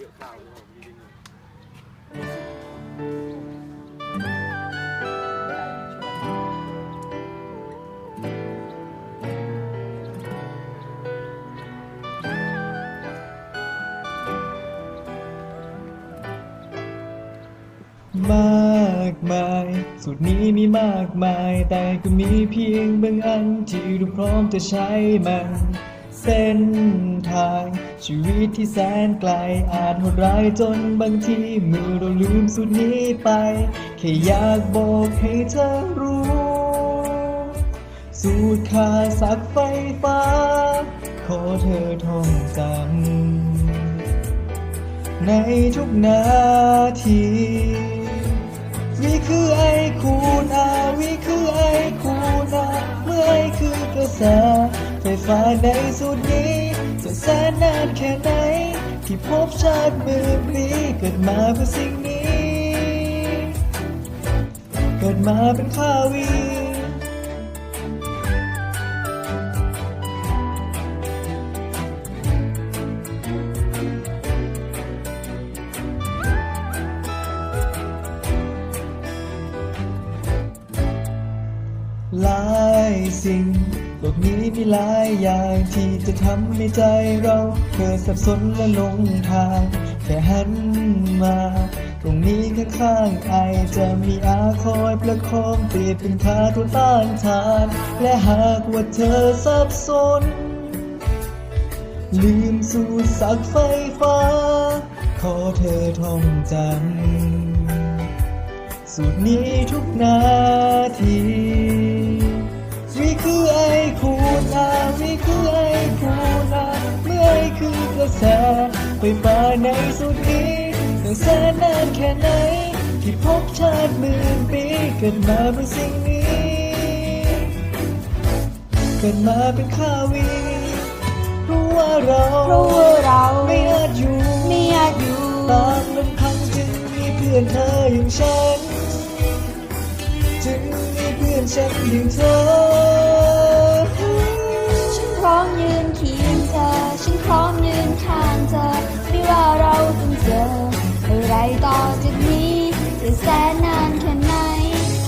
เยอะข้าวผมจริงมากมาย สูตรนี้มีมากมาย แต่ก็มีเพียงบางอันที่เราพร้อมจะใช้มัน เส้นทาง ชีวิตที่แสนไกลอาจโหดร้ายจนบางทีเมื่อเราลืมสูตรนี้ไป แค่อยากบอกให้เธอรู้ สูตรขาสักไฟฟ้า ขอเธอท่องจำในทุกนาทีวิคือไอคูณอาวิคือไอคูณาเมื่อไอคือกระแส ไฟฟ้าในสุดนี้จะแสนนานแค่ไหน ที่พบชาติมื่นปีเกิดมาเพื่อสิ่งนี้ เกิดมาเป็นข้าวีหลายสิ่ง โลกนี้มีหลายอย่างที่จะทำให้ใจเราเกิดสับสนและหลงทาง แค่หันมา ตรงนี้ข้างๆไอจะมีอาคอยประคองเปรียบเป็นคาตัวต้านทาน และหากว่าเธอสับสน ลืมสูตรสักไฟฟ้า ขอเธอท่องจำสูตรนี้ทุกนาที คูณาวิคือไอคูณาเมื่อไอคือกระแสไฟฟ้าในสูตรนี้แต่แสนนานแค่ไหน ที่พบชาติหมื่นปีเกิดมาเพื่อสิ่งนี้ เกิดมาเป็นข้าวีรู้ว่าเราเพราะว่าเราไม่อาจอยู่ไม่อาจอยู่ตามลำพังจึงมีเพื่อนเธออย่างฉัน จึงมีเพื่อนฉันอย่างเธอ พร้อมยืนเคียงเธอ ฉันพร้อมยืนข้างเธอ ไม่ว่าเราต้องเจออะไรต่อจากนี้จะแสนนานแค่ไหน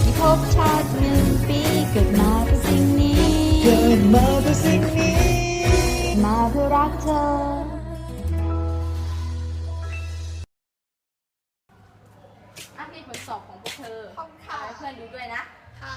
ที่พบชาติหนึ่งปีเกิดมาเพื่อสิ่งนี้ เกิดมาเพื่อสิ่งนี้ มาเพื่อรักเธออะนี่ผลสอบของพวกเธอขอบคุณค่ะ ให้เพื่อนดูด้วยนะ ค่ะ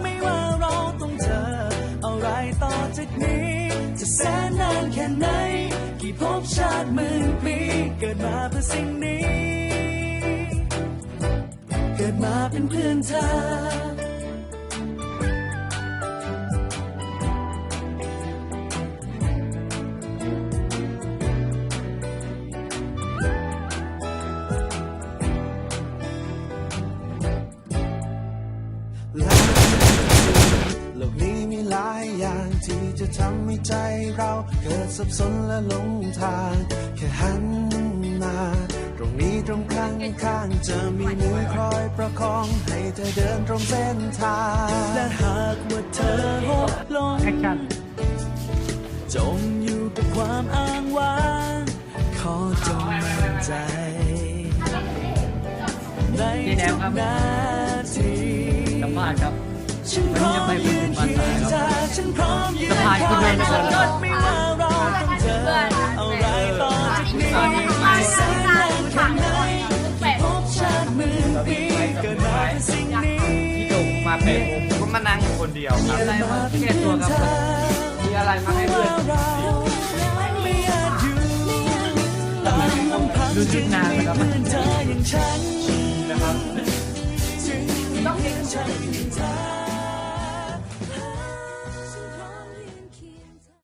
แสนนานแค่ไหน กี่ภพชาติหมื่นปี เกิดมาเพื่อสิ่งนี้ เกิดมาเป็นเพื่อนเธอ ทำให้ใจเราเกิดสับสนและหลงทาง แค่หันมาตรงนี้ตรงข้างข้างจะมีมือคอยประคอง ให้เธอเดินตรงเส้นทาง และหากว่าเธอหกลงจมอยู่กับความอ้างว้างขอจงเข้าใจในทุกนาทีสัมภาษณ์ครับ ฉันพร้อมยืนเคียงเธอฉันพร้อมยืนคุณเดินชนรถไม่ว่าเราต้องเจออะไรต่อจากนี้แสนนานแค่ไหนพบชาติหมื่นปีเกิดมาเป็นสิ่งนี้พี่ดงมาเป็นผมก็มานั่งอยู่คนเดียวคมีรับอะไรมาแก้ตัวครับมีอะไรมาให้เพื่อนม่อาจอยู่ตามลำพังดูชุดนางนะครับนะครับต้องเห็นฉัน